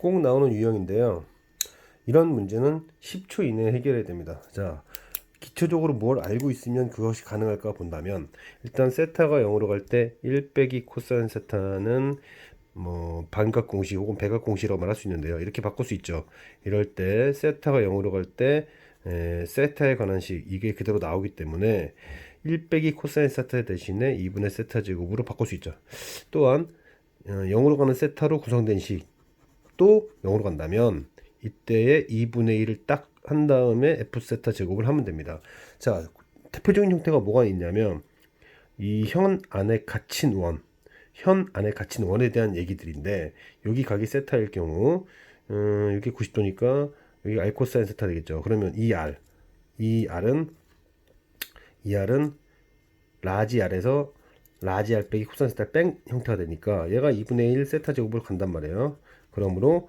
꼭 나오는 유형인데요. 이런 문제는 10초 이내에 해결해야 됩니다. 자, 기초적으로 뭘 알고 있으면 그것이 가능할까 본다면 일단 세타가 0으로 갈 때 1 빼기 코사인 세타는 뭐 반각 공식 혹은 백각 공식이라고 말할 수 있는데요. 이렇게 바꿀 수 있죠. 이럴 때 세타가 0으로 갈 때 세타에 관한 식 이게 그대로 나오기 때문에 1 빼기 코사인 세타 대신에 2분의 세타 제곱으로 바꿀 수 있죠. 또한 어, 0으로 가는 세타로 구성된 식 또 0으로 간다면 이때에 2분의 1을 딱 한 다음에 f 세타 제곱을 하면 됩니다. 자, 대표적인 형태가 뭐가 있냐면 이 현 안에 갇힌 원, 현 안에 갇힌 원에 대한 얘기들인데 여기 각이 세타일 경우 음, 여기 90도니까 여기 r 코사인 세타 되겠죠. 그러면 이 r, 이 r은 이 r은 라지 r에서 라지 r 빼기 코사인 세타 뺑 형태가 되니까 얘가 2분의 1 세타 제곱을 간단 말이에요. 그러므로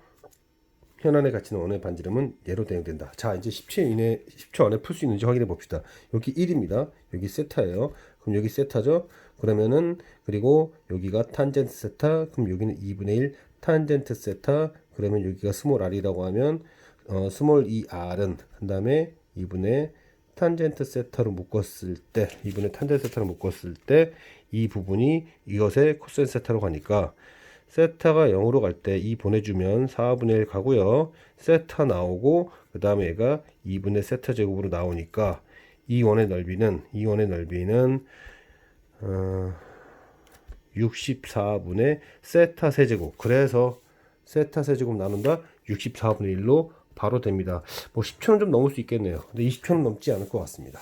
현안에 갇히는 원의 반지름은 얘로 대응된다. 자, 이제 10초 이내 10초 안에 풀 수 있는지 확인해 봅시다. 여기 1입니다. 여기 세타예요. 그럼 여기 세타죠? 그러면은 그리고 여기가 탄젠트 세타, 그럼 여기는 2분의 1 탄젠트 세타. 그러면 여기가 스몰 r이라고 하면 어, 스몰 2r은 그다음에 2분의 탄젠트 세타로 묶었을 때 2분의 탄젠트 세타로 묶었을 때 이 부분이 이것의 코사인 세타로 가니까 세타가 0으로 갈때이 보내주면 4분의 1 가고요. 세타 나오고 그 다음에 얘가 2분의 세타 제곱으로 나오니까 이 원의 넓이는 이 원의 넓이는 어, 64분의 세타 세제곱 그래서 세타 세제곱 나눈다 64분의 1로 바로 됩니다. 뭐 10초는 좀 넘을 수 있겠네요. 근데 20초는 넘지 않을 것 같습니다.